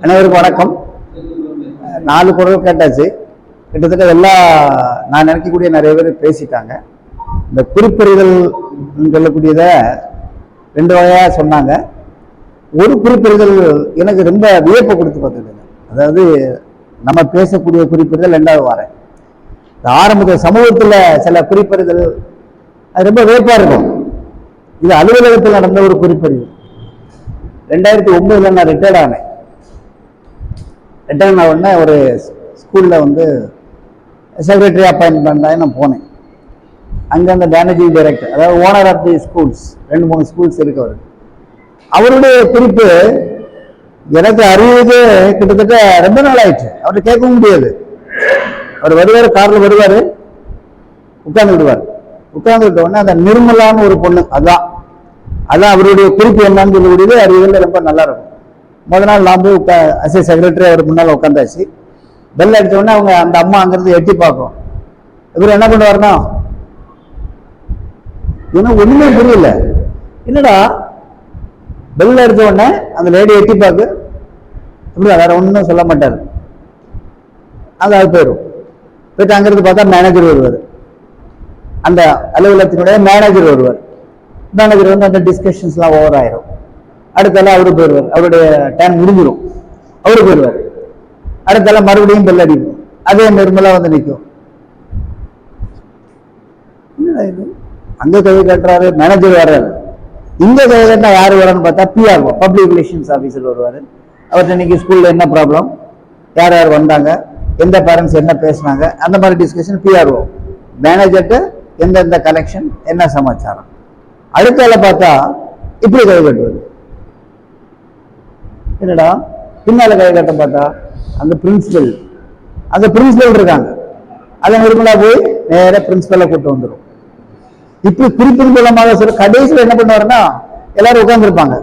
அனைவருக்கும் வணக்கம். நாலு குரல் கேட்டாச்சு. கிட்டத்தட்ட எல்லா நான் நினைக்கக்கூடிய நிறைய பேர் பேசிட்டாங்க. இந்த குறிப்பறிதல் சொல்லக்கூடியதை ரெண்டு வகையாக சொன்னாங்க. ஒரு குறிப்பறிதல் எனக்கு ரொம்ப வியப்பை கொடுத்து பார்த்துருங்க அதாவது நம்ம பேசக்கூடிய குறிப்பறிதல் ரெண்டாவது வாரம். இந்த ஆரம்பத்தில் சமூகத்தில் சில குறிப்பறிதல் அது ரொம்ப வியப்பாக இருக்கும். இது அலுவலகத்தில் நடந்த ஒரு குறிப்பறிதல் ரெண்டாயிரத்தி ஒன்பதுல நான் ரிட்டையர்ட் ஆனேன். ரிட்டையர்ட் ஆன உடனே ஒரு ஸ்கூலில் வந்து செக்ரட்டரி அப்பாயின்ட் பண்ணாங்க நான் போனேன். அங்கே அந்த மேனேஜிங் டைரக்டர் அதாவது ஓனர் ஆஃப் தி ஸ்கூல்ஸ் ரெண்டு மூணு ஸ்கூல்ஸ் இருக்கு அவருக்கு. அவருடைய குறிப்பு எனக்கு அறிவுக்கு கிட்டத்தட்ட ரொம்ப நாள் ஆயிடுச்சு அவர்கிட்ட கேட்கவும் முடியாது. அவர் வருவார் காரில் வருவார் உட்கார்ந்து விடுவார். உட்கார்ந்து விட்ட உடனே அந்த நிர்மலான்னு ஒரு பொண்ணு அதான். அதான் அவருடைய குறிப்பு என்னன்னு சொல்லக்கூடியது அறிவதில் ரொம்ப நல்லா இருக்கும். முத நாள் நான் போய் உட்கா அசை செக்ரட்டரி அவர் முன்னால் உட்காந்தாச்சு. பெல் அடிச்ச உடனே அவங்க அந்த அம்மா அங்கிருந்து எட்டி பார்க்கும். இவர் என்ன பண்ணுவாருன்னா இன்னும் ஒன்றுமே புரியல. என்னடா? பெல் எடுத்த உடனே அந்த லேடி எட்டி பார்க்கு. இப்படி வேற ஒன்றும் சொல்ல மாட்டார். அது அது போயிடும் போயிட்டு அங்கிருந்து பார்த்தா மேனேஜர் வருவார். அந்த அலுவலகத்தினுடைய மேனேஜர் வருவார். மேனேஜர் வந்து அந்த டிஸ்கஷன்ஸ்லாம் ஓவர் ஆயிரும். அடுத்தால அவரு போயிடுவார். அவருடைய டைம் முடிஞ்சிடும் அவரு போயிடுவார். அடுத்தால மறுபடியும் பெல் அடிக்கும். அதே நிர்மலா வந்து நிற்கும் அங்க கதை கட்டுறாரு மேனேஜர் வர்றாரு. இங்க கதை கட்டினா யாரு வரான்னு பார்த்தா பிஆர் பப்ளிக் ரிலேஷன்ஸ் ஆஃபீஸர் வருவாரு. அவர்கிட்ட இன்னைக்கு ஸ்கூல்ல என்ன ப்ராப்ளம் யார் யார் வந்தாங்க? எந்த பேரண்ட்ஸ் என்ன பேசுனாங்க? அந்த மாதிரி டிஸ்கஷன் பிஆர்ஓ மேனேஜர்கிட்ட எந்தெந்த கலெக்ஷன் என்ன சமாச்சாரம்? அடுத்த பார்த்தா இப்படி கதை கட்டுவது என்னடா? பின்னால கை கட்ட பார்த்தா அந்த பிரின்சிபல் அந்த பிரின்சிபல் இருக்காங்க. அதை நிர்மலா போய்? நேர பிரின்சிபலை கூட்டு வந்துடும் இப்படி குறிப்பின் மூலமாக சொல்ல கடைசியில் என்ன பண்ணுவாருன்னா எல்லாரும் உட்காந்துருப்பாங்க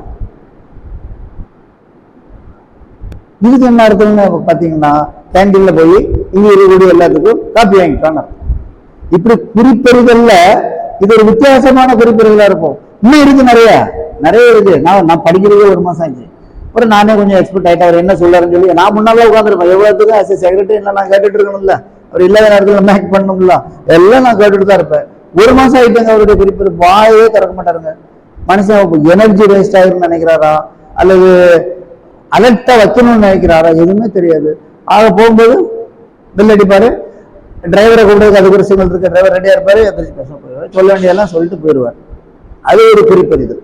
இதுக்கு என்ன அர்த்தம்னு பார்த்தீங்கன்னா கேண்டீன்ல போய் இங்க இருக்கக்கூடிய எல்லாத்துக்கும் காப்பி வாங்கிட்டாங்க. இப்படி குறிப்பறிதல்ல இது ஒரு வித்தியாசமான குறிப்பறிதலா இருக்கும். இன்னும் இருக்கு நிறைய. நிறைய இருக்கு. நான் நான் படிக்கிறதே ஒரு மாசம் ஆச்சு. அப்புறம் நானே கொஞ்சம் எக்ஸ்பர்ட் ஆயிட்டேன். அவர் என்ன சொல்கிறாருன்னு சொல்லி நான் முன்னால உட்காந்துருப்பேன் எவ்வளவுக்கு ஆஸ் செக்ரட்டரி என்ன நான் கேட்டுட்டு இருக்கணும்ல? அவர் இல்லாத நேரத்தில் மேக் பண்ணணும்ல? எல்லாம் நான் கேட்டுட்டு தான் இருப்பேன். ஒரு மாதம் ஆகிட்டேங்க அவருடைய குறிப்பு. வாயே திறக்க மாட்டாருங்க. மனுஷன் எனர்ஜி வேஸ்ட் ஆகிருன்னு நினைக்கிறாரா? அல்லது அலர்ட்டாக வைக்கணும்னு நினைக்கிறாரா? எதுவுமே தெரியாது. ஆக போகும்போது பில் அடிப்பார். டிரைவரை கூப்பிடுறது அதுக்கு ஒரு சிக்னல் இருக்கு. டிரைவர் ரெடியாக இருப்பார். எந்திரிச்சு பேச போயிடுவார். சொல்ல வேண்டியதெல்லாம் சொல்லிட்டு போயிடுவார். அது ஒரு குறிப்பறிதல்